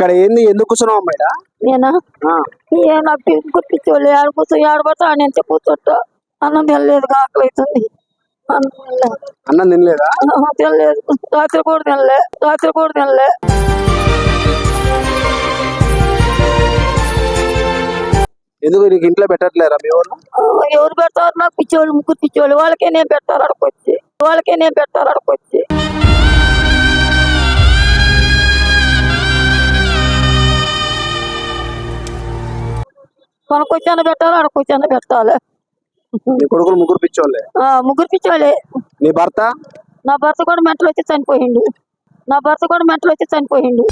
ఇక్కడ ఏంది? ఎందుకు కూర్చున్నావు అమ్మాయిడా నేనా? ఏ నాకు గుర్తించోళ్ళు ఏడ కూర్చో ఏడబడతా అని ఎంత కూర్చోట్టు అన్నం తినలేదు ఆకలి అవుతుంది. అన్నం తినలేదు? తినలేదా. రాత్రి కూడా తినలే. రాత్రి కూడా తినలే. ఎందుకు నీకు ఇంట్లో పెట్టట్లేరా మీ వాళ్ళు? ఎవరు పెడతారు? నాకు పిచ్చోళ్ళు ముగ్గురు పిచ్చోళ్ళు. వాళ్ళకే నేను పెట్టారు అడకొచ్చి వాళ్ళకే నేను పెట్టారు అడకొచ్చి కొనకొచ్చాను పెట్టాలి? అడకొచ్చాను పెట్టాలి నీ కొడుకులు ముగ్గురు పిచ్చోళ్ళే? ఆ, ముగ్గురు పిచ్చోళ్ళే. నీ భర్త? నా భర్త కూడా మెంటలు వచ్చి చనిపోయిండు. నా భర్త కూడా మెంటలు వచ్చి చనిపోయిండు.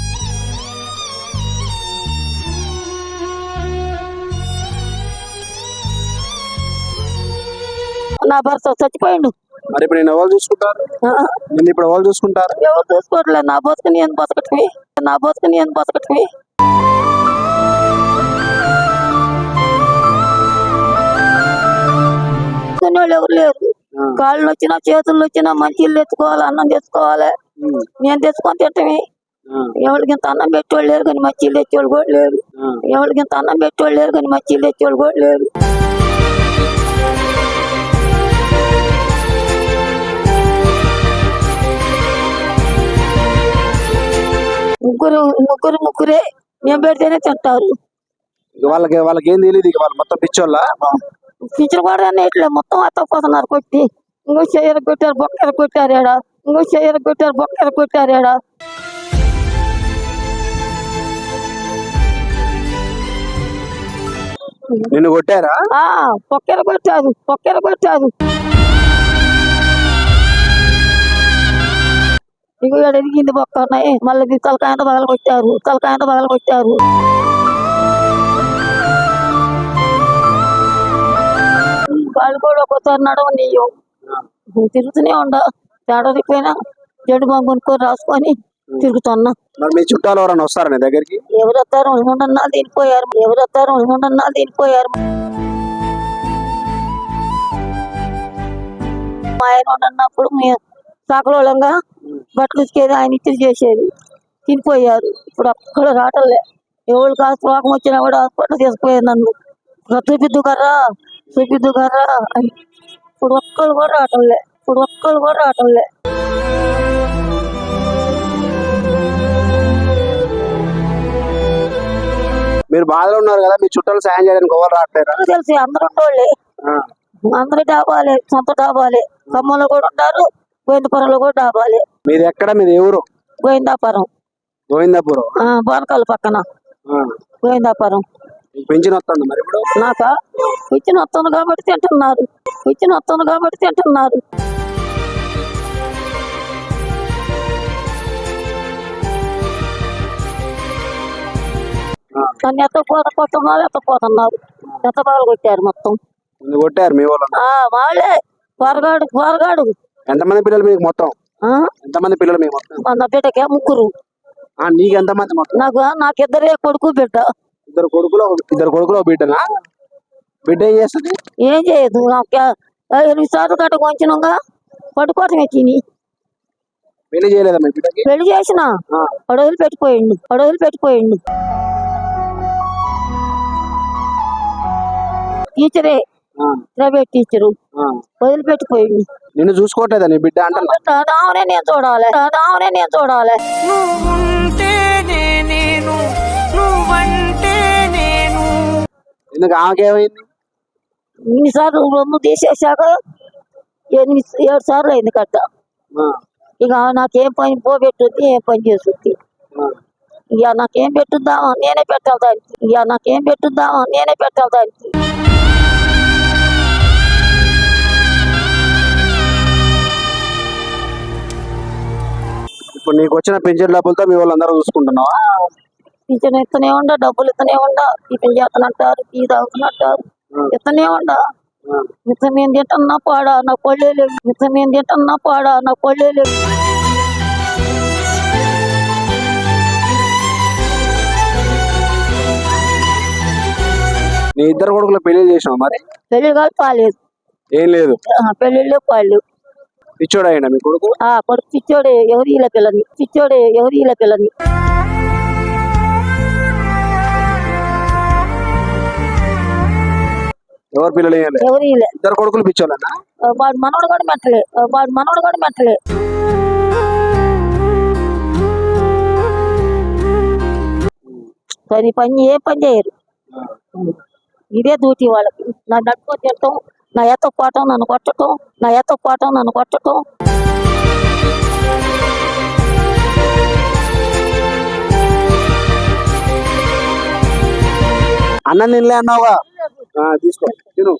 నా భర్త చచ్చిపోయిండు. మరి ఇప్పుడు నేను ఎవరు చూసుకుంటారు? ఆ, నేను ఇప్పుడు ఎవరు చూసుకుంటారు? ఎవరు చూసుకోవట్లేదు నా బతుకు నేను బతకటమే నా బతుకు నేను బతకటమే వాళ్ళు ఎవరు లేరు. కాళ్ళు వచ్చినా చేతులు వచ్చినా మంచిళ్ళు ఎత్తుకోవాలి అన్నం తెచ్చుకోవాలి. నేను తెచ్చుకొని తింటమే. ఆ, ఎవరికి ఇంత అన్నం పెట్టేవాళ్ళు లేరు కానీ మంచిలు తెచ్చేవాళ్ళు కూడా లేరు. ఎవరికి ఇంత అన్నం పెట్టేవాళ్ళు లేరు కానీ మంచిలు తెచ్చేవాళ్ళు కూడా లేరు. ముగ్గురు ముగ్గురు ముగ్గురే మేము పెడితేనే తింటారు. వాళ్ళకి వాళ్ళకి ఏం తెలియదు ఇక వాళ్ళు మొత్తం పిచ్చోళ్ళ? కిచెన్ కూడా ఇట్లా మొత్తం అత్తపోతున్నారు కొట్టి ఇంకో చెయ్యరు కొట్టారు బొక్కర కొట్టారు ఏడా? ఇంకో చెయ్యరు కొట్టారు బొక్కర కొట్టారు ఏడా? నిన్ను కొట్టారా? ఆ బొక్కర కొట్టారు బొక్కర కొట్టారు. ఇక ఈడ ఎదిగింది బొక్క ఉన్నాయి. మళ్ళీ తలకాయంత పగల కొట్టారు తలకాయంత పగల కొట్టారు. వాళ్ళు కూడా ఒక్కోసారి నడవ నీయు తిరుగుతూనే ఉండ. తేడరిపోయినా జడు బాంబు కొనుక్కొని రాసుకొని తిరుగుతున్నా. మరి మీ చుట్టాలు ఎవరైనా వస్తారా నీ దగ్గరికి? ఎవరు వస్తారు ఉండన్నా తినిపోయారు. ఎవరు వస్తారు ఉండన్నా తినిపోయారు. మా ఆయన ఉండన్నప్పుడు మేము సకలోళంగా బట్టలు ఉతికేది ఆయన ఇచ్చి చేసేది. తినిపోయారు. ఇప్పుడు అక్కడ రావటంలే ఎవరు కాస్త రోగం వచ్చినా కూడా హాస్పిటల్ తీసుకుపోయేది నన్ను. చూపిద్దు కర్రా. కర్రా అని ఇప్పుడు ఒక్కళ్ళు కూడా రావటంలే ఇప్పుడు ఒక్కళ్ళు కూడా రావటంలే మీరు బాధలో ఉన్నారు కదా మీ చుట్టాలు సాయం చేయడానికి ఎవరు రావట్లేరా తెలిసి అందరూ ఉండోళ్ళే అందరు డాబాలే సొంత డాబాలే. ఖమ్మంలో కూడా ఉంటారు గోవిందపురంలో కూడా డాబాలే. మీది ఎక్కడ? మీది ఎవరు గోవిందాపురం. గోవిందాపురం. ఆ, బోనకాల పక్కన. గోవిందాపురం. పెన్షన్ వస్తుంది మరి ఇప్పుడు? నాక? ఇచ్చిన వస్తుంది కాబట్టి తింటున్నారు. ఇచ్చిన వస్తుంది కాబట్టి తింటున్నారు. నన్ను ఎత్తపోత కొట్టున్నారు ఎత్తపోతున్నారు ఎత్త పగలు కొట్టారు మొత్తం. కొట్టారు మీ వాళ్ళు వాళ్ళే. త్వరగాడు త్వరగాడు ఎంతమంది పిల్లలు మీకు మొత్తం? ఎంతమంది పిల్లలు మీకు మొత్తం? నా బిడ్డకే ముగ్గురు. ఆ, నీకు ఎంతమంది మొత్తం? నాకు నాకిద్దరే కొడుకు బిడ్డ. ఇద్దరు కొడుకులు ఇద్దరు కొడుకులు బిడ్డనా? బిడ్డ ఏం చేస్తుంది? ఏం చేయదు ఎనిమిది సార్లు గట్ట కొంచెంగా పడుకోవటమే తిని. పెళ్ళి చేయలేదా మీ బిడ్డకి? పెళ్ళి చేసిన అడవులు పెట్టిపోయిండు అడవులు పెట్టిపోయిండు. టీచరే ప్రైవేట్ టీచరు ఆ. వదిలిపెట్టిపోయిండు నిన్ను చూసుకోవట్లేదా నీ బిడ్డ రావనే నేను చూడాలి రావనే నేను చూడాలి. ఎందుకు ఆమెకేమైంది? ఇన్నిసార్లు రొమ్ము తీసేశాక ఎనిమిది ఏడు సార్లు అయింది కట్ట. ఇక నాకేం పని పోబెట్టుద్ది ఏం పని చేస్తుంది. ఇక నాకేం పెట్టుద్దామా నేనే పెట్టాలి దానికి. ఇక నాకేం పెట్టుద్దామా నేనే పెట్టాలి దానికి. ఇప్పుడు నీకు వచ్చిన పెన్షన్ డబ్బులతో మీ వాళ్ళందరూ చూసుకుంటున్నావా? పింఛన్ ఇస్తూనే ఉండ డబ్బులు ఇస్తూనే ఉండ టిఫిన్ చేస్తానంటారు టీ తాగుతున్నట్టారు ఇస్తూనే ఉండ ఆ. ఇంత మేము తింటున్నా పాడా? నా కొళ్ళే లేవు ఇంత మేము తింటున్నా పాడా? నా కొళ్ళే లేవు నీ ఇద్దరు కొడుకులు పెళ్ళి చేసావు మరి? పెళ్ళి కాదు పాలేదు. ఏం లేదు. పెళ్ళిళ్ళు పాళ్ళు పిచ్చోడు అయినా మీ కొడుకు? ఆ కొడుకు పిచ్చోడే ఎవరి ఇలా పిల్లని? పిచ్చోడే ఎవరి ఇలా పిల్లని? ఎవరు పిల్లలు ఇద్దరు కొడుకులు పిచ్చోళ్ళనా? వాడు మనోడు కూడా మెట్టలే వాడు మనోడు కూడా మెట్టలే పని పని ఏ పని చేయరు. ఇదే డ్యూటీ వాళ్ళకి. నా నడుపు తిట్టడం నా ఎత్త పోవటం నన్ను కొట్టడం నా ఎత్త పోవటం నన్ను కొట్టడం అన్నం తినలే అన్నావుగా? ఆ, తీసుకో. తిను.